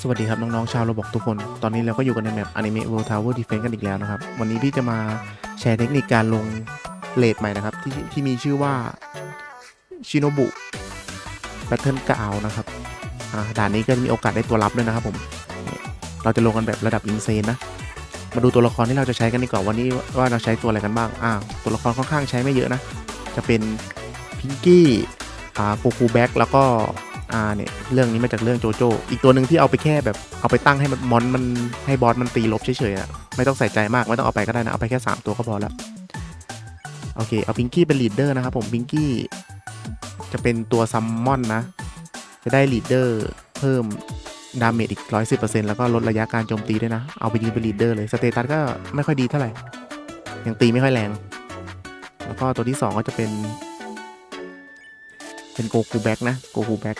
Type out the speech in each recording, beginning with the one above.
สวัสดีครับน้องๆชาวโรบอกทุกคน ตอนนี้เราก็อยู่กันในแมป Anime World Tower Defense กันอีกแล้วนะครับ วันนี้พี่จะมาแชร์เทคนิคการลงเลดใหม่นะครับที่ที่มีชื่อว่าชิโนบุแพทเทิร์นกาวนะครับด่านนี้ก็จะมีโอกาสได้ตัวรับด้วยนะครับผม เราจะลงกันแบบระดับอินเซนนะ มาดูตัวละครที่เราจะใช้กันดีกว่าวันนี้ว่าเราใช้ตัวอะไรกันบ้าง อ่า ตัวละครค่อนข้างใช้ไม่เยอะนะ จะเป็นพิงกี้ อ่าโกคูแบ็กแล้วก็ อ่าเนี่ยเรื่องนี้มาจากเรื่องโจโจอีกตัวหนึ่งที่เอาไปแค่แบบเอาไปตั้งให้มันมอนมันให้บอสมันตีลบเฉยๆอะไม่ต้องใส่ใจมากไม่ต้องเอาไปก็ได้นะเอาไปแค่ 3 ตัวก็พอแล้วโอเคเอาพิงกี้เป็นลีดเดอร์นะครับผมพิงกี้จะเป็นตัวซัมมอนนะ จะได้ลีดเดอร์เพิ่มดาเมจอีก 110%แล้วก็ลดระยะการโจมตีด้วยนะ เอาไปยืนเป็นลีดเดอร์เลย สเตตัสก็ไม่ค่อยดีเท่าไหร่ ยังตีไม่ค่อยแรง แล้วก็ตัวที่ 2 ก็จะเป็น เป็นโกคูแบ็กนะ โกคูแบ็ก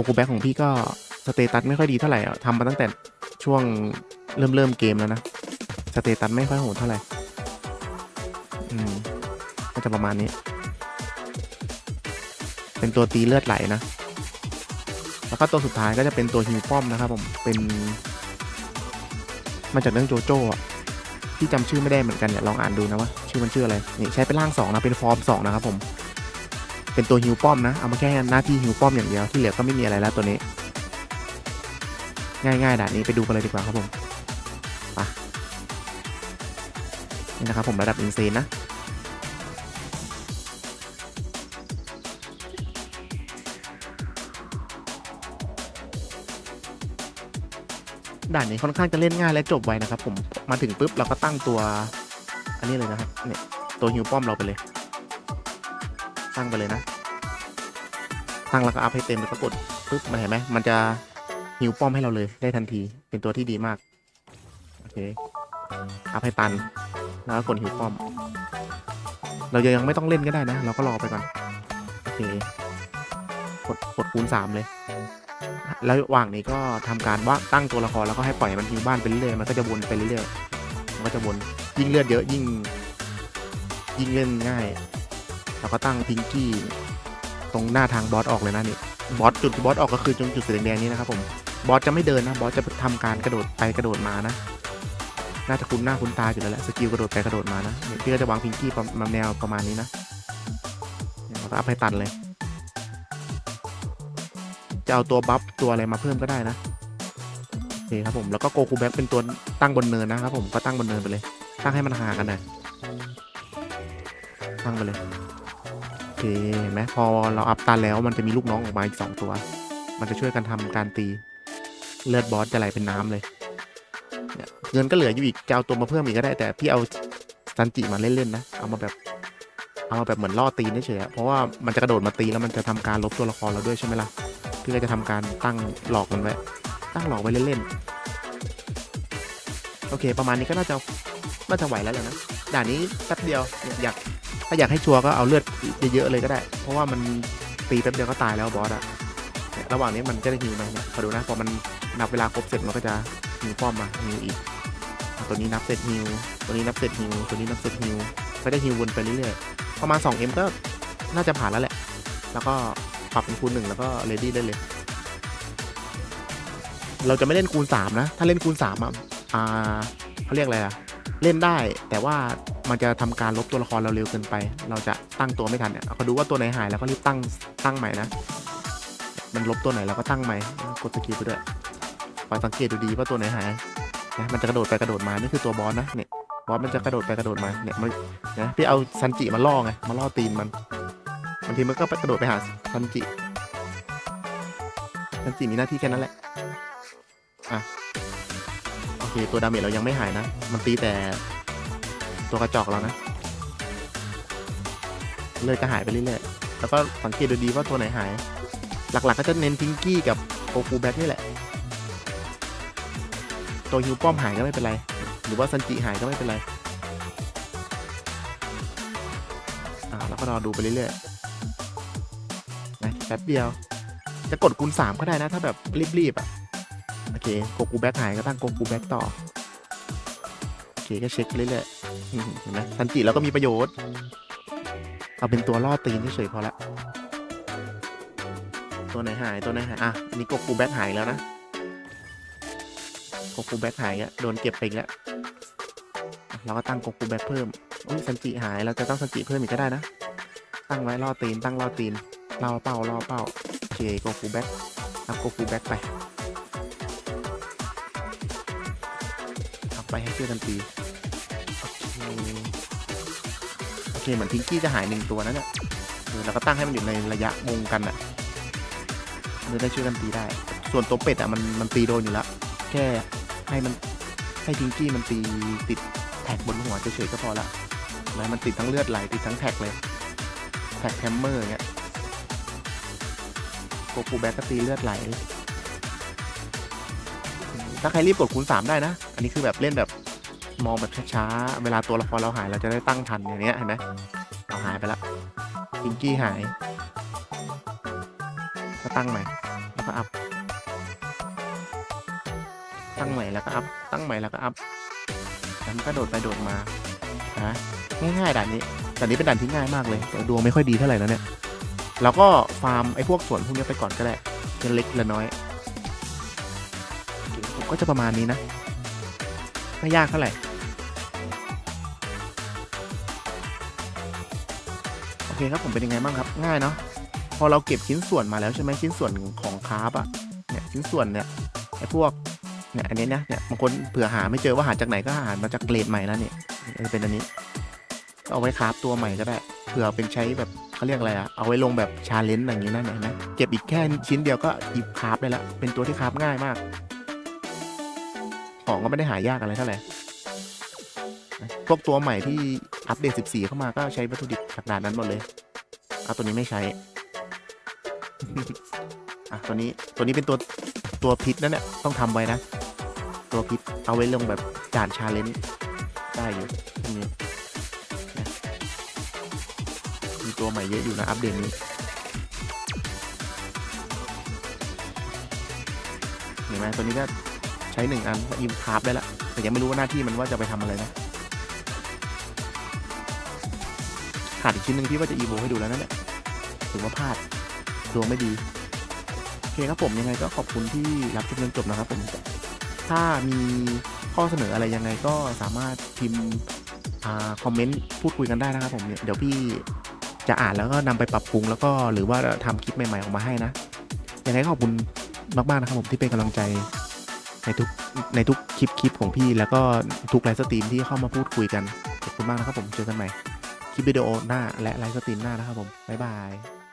กคูแบ็กของพี่ก็สเตตัสไม่ค่อยดีเท่าไหร่ทำมาตั้งแต่ช่วงเริ่มเริ่มเกมแล้วนะ สเตตัสไม่ค่อยโหดเท่าไหร่ อืมก็จะประมาณนี้ เป็นตัวตีเลือดไหลนะ แล้วก็ตัวสุดท้ายก็จะเป็นตัวฮิวป้อมนะครับผม เป็นมาจากเรื่องโจโจ้อะที่จำชื่อไม่ได้เหมือนกันเนี่ยลองอ่านดูนะว่า ชื่อมันชื่ออะไร นี่ใช้เป็นร่างสองนะ เป็นฟอร์มสองนะครับผม เป็นตัวฮิวป้อมนะ เอามาแค่หน้าที่ฮิวป้อมอย่างเดียวที่เหลือก็ไม่มีอะไรแล้วตัวนี้ ง่ายๆด่านนี้ไปดูกันเลยดีกว่าครับผมไปนี่นะครับผมระดับอินเซนนะด่านนี้ค่อนข้างจะเล่นง่ายและจบไวนะครับผมมาถึงปุ๊บเราก็ตั้งตัว อันนี้เลยนะครับเนี่ยตัวฮิวป้อมเราไปเลย ตั้งไปเลยนะ ตั้งแล้วก็อัพให้เต็มแล้วก็กดปุ๊บมันเห็นไหมมันจะฮิวป้อมให้เราเลยได้ทันที เป็นตัวที่ดีมาก โอเค อัพให้ตัน แล้วก็กดฮิวป้อม เรายังไม่ต้องเล่นก็ได้นะ เราก็รอไปก่อน โอเค กดกดคูณสามเลย แล้วระหว่างนี้ก็ทำการว่าตั้งตัวละครแล้วก็ให้ปล่อยมันฮิวบ้านไปเรื่อยๆมันก็จะวนไปเรื่อยๆมันก็จะวน ยิ่งเลือดเยอะยิ่งยิ่งเล่นง่าย เราก็ตั้งพิงกี้ตรงหน้าทางบอสออกเลยนะนี่บอสจุดที่บอสออกก็คือตรงจุดสีแดงๆนี้นะครับผมบอสจะไม่เดินนะบอสจะทำการกระโดดไปกระโดดมานะน่าจะคุ้นหน้าคุ้นตาอยู่แล้วแหละสกิลกระโดดไปกระโดดมานะเนี่ยพี่ก็จะวางพิงกี้มาแนวประมาณนี้นะเราก็อัพให้ตันเลย จะเอาตัวบัฟตัวอะไรมาเพิ่มก็ได้นะโอเคครับผมแล้วก็โกคูแบ็กเป็นตัวตั้งบนเนินนะครับผมก็ตั้งบนเนินไปเลย ตั้งให้มันห่างกันหน่อยตั้งไปเลย เคเห็นไหมพอเราอัพตันแล้วมันจะมีลูกน้องออกมาอีกสองตัว มันจะช่วยกันทำการตี เลือดบอสจะไหลเป็นน้ำเลยเงินก็เหลืออยู่อีกจะเอาตัวมาเพิ่มอีกก็ได้แต่พี่เอาซันจิมาเล่นๆนะ เอามาแบบ เอามาแบบเหมือนล่อตีนเฉยๆเพราะว่ามันจะกระโดดมาตีแล้วมันจะทำการลบตัวละครเราด้วยใช่ไหมล่ะพี่ก็จะทำการตั้งหลอกมันไว้ ตั้งหลอกไว้เล่นๆ โอเค ประมาณนี้ก็น่าจะ น่าจะไหวแล้วแหละนะ ด่านนี้แป๊บเดียว อยาก ถ้าอยากให้ชัวร์ก็เอาเลือดเยอะๆเลยก็ได้ เพราะว่ามันตีแป๊บเดียวก็ตายแล้วบอสอะเนี่ยระหว่างนี้มันจะได้ฮิวไหมเนี่ยพอดูนะพอมันนับเวลาครบเสร็จมันก็จะฮิวป้อมมาฮิวอีก ตัวนี้นับเสร็จฮิว ตัวนี้นับเสร็จฮิว ตัวนี้นับเสร็จฮิว ก็จะฮิววนไปเรื่อยๆ ประมาณ 2M ก็น่าจะผ่านแล้วแหละ แล้วก็ปรับเป็นคูณหนึ่งแล้วก็เรดี้ได้เลย เราจะไม่เล่นคูณสามนะ ถ้าเล่นคูณสามอะ อ่าเขาเรียกอะไรอะเล่นได้แต่ว่า มันจะทำการลบตัวละครเราเร็วเกินไป เราจะตั้งตัวไม่ทันเนี่ยเขาดูว่าตัวไหนหายแล้วก็รีบตั้งตั้งใหม่นะ มันลบตัวไหนเราก็ตั้งใหม่ กดสกิลไปด้วยคอยสังเกตดูดีว่าตัวไหนหายนะมันจะกระโดดไปกระโดดมา นี่คือตัวบอสนะ เนี่ย บอสมันจะกระโดดไปกระโดดมา เนี่ยมันนะพี่เอาซันจิมาล่อไง มาล่อตีนมัน บางทีมันก็ไปกระโดดไปหาซันจิ ซันจิมีหน้าที่แค่นั้นแหละ อะ โอเค ตัวดาเมจเรายังไม่หายนะ มันตีแต่ ตัวกระจอกเรานะ เลือดก็หายไปเรื่อยๆ แล้วก็สังเกตดูดีว่าตัวไหนหาย หลักๆก็จะเน้นพิงกี้กับโกคูแบ็กนี่แหละ ตัวฮิวป้อมหายก็ไม่เป็นไร หรือว่าซันจิหายก็ไม่เป็นไรอ่าแล้วก็รอดูไปเรื่อยๆนะแป๊บเดียว จะกดคูณสามก็ได้นะ ถ้าแบบรีบๆอะ โอเคโกกูแบ็กหายก็ตั้งโกกูแบ็กต่อ เคก็เช็คเรื่อยๆเห็นไหมทันจิแล้วก็มีประโยชน์ เอาเป็นตัวล่อตีนเฉยๆพอละตัวไหนหายตัวไหนหายอะอันนี้โกคูแบ็คหายแล้วนะโกคูแบ็คหายอะโดนเก็บไปแล้วเราก็ตั้งโกคูแบ็คเพิ่มอุ้ยซันจิหายเราจะต้องซันจิเพิ่มอีกก็ได้นะ ตั้งไว้ล่อตีนตั้งล่อตีนล่อเป้าล่อเป้าโอเคโกคูแบ็คอัพโกคูแบ็คไป ไปให้ช่วยกันตีโอเคโอเคเหมือนพิงกี้จะหายหนึ่งตัวนะเนี่ยเออเราก็ตั้งให้มันอยู่ในระยะมุงกันอะจะได้ช่วยกันตีได้ ส่วนตัวเป็ดอะมันมันตีโดนอยู่แล้ว แค่ให้มันให้พิงกี้มันตีติดแท็กบนหัวเฉยๆก็พอละแล้วมันติดทั้งเลือดไหลติดทั้งแท็กเลย แท็กแฮมเมอร์เงี้ยโกคูแบ็กก็ตีเลือดไหล ถ้าใครรีบกดคูณ3ได้นะ อันนี้คือแบบเล่นแบบมองแบบช้าๆ เวลาตัวละครเราหายเราจะได้ตั้งทันอย่างเนี้ยเห็นไหมเราหายไปละพิงกี้หายก็ตั้งใหม่แล้วก็อัพ ตั้งใหม่แล้วก็อัพ ตั้งใหม่แล้วก็อัพ แล้วมันก็โดดไปโดดมา นะง่ายๆด่านนี้แต่นี้เป็นด่านที่ง่ายมากเลยแต่ดวงไม่ค่อยดีเท่าไหร่แล้วเนี่ยเราก็ฟาร์มไอ้พวกสวนพวกนี้ไปก่อนก็ได้เป็นเล็กละน้อย ผมก็จะประมาณนี้นะ ไม่ยากเท่าไหร่ โอเคครับผมเป็นยังไงบ้างครับ ง่ายเนาะ พอเราเก็บชิ้นส่วนมาแล้วใช่ไหมชิ้นส่วนของคาร์บอะเนี่ยชิ้นส่วนเนี่ยไอ้พวกเนี่ยอันนี้นะเนี่ยบางคนเผื่อหาไม่เจอว่าหาจากไหนก็หามาจากเกรดใหม่แล้วเนี่ยเป็นอันนี้เอาไว้คราฟตัวใหม่ก็ได้เผื่อเป็นใช้แบบเขาเรียกอะไรอะเอาไว้ลงแบบชาเลนจ์อย่างนี้นะเนี่ยเห็นไหมเก็บอีกแค่ชิ้นเดียวก็หยิบคราฟได้ละเป็นตัวที่คราฟง่ายมาก ของก็ไม่ได้หายากอะไรเท่าไหร่พวกตัวใหม่ที่อัปเดต 14 เข้ามาก็ใช้วัตถุดิบจากด่านนั้นหมดเลย เอาตัวนี้ไม่ใช้ อะตัวนี้ตัวนี้เป็นตัวตัวพิษนั่นแหละต้องทำไว้นะ ตัวพิษเอาไว้ลงแบบด่านชาเลนจ์ได้อยู่ตรงนี้มีตัวใหม่เยอะอยู่นะ อัปเดตนี้เห็นไหมตัวนี้ก็ ใช้หนึ่งอันยิมคราฟได้ละแต่ยังไม่รู้ว่าหน้าที่มันว่าจะไปทำอะไรนะขาดอีกชิ้นหนึ่งที่ว่าจะอีโวให้ดูแล้วนั่นแหละถือว่าพลาดดวงไม่ดีโอเคครับผมยังไงก็ขอบคุณที่รับชมจนจบนะครับผมถ้ามีข้อเสนออะไรยังไงก็สามารถพิมพ์คอมเมนต์พูดคุยกันได้นะครับผมเดี๋ยวพี่จะอ่านแล้วก็นำไปปรับปรุงแล้วก็หรือว่าทำคลิปใหม่ๆออกมาให้นะยังไงก็ขอบคุณมากๆนะครับผมที่เป็นกำลังใจ ในทุกในทุกคลิปคลิปของพี่ แล้วก็ทุกไลฟ์สตรีมที่เข้ามาพูดคุยกัน ขอบคุณมากนะครับผม เจอกันใหม่ คลิปวิดีโอหน้าและไลฟ์สตรีมหน้านะครับผม บ๊ายบาย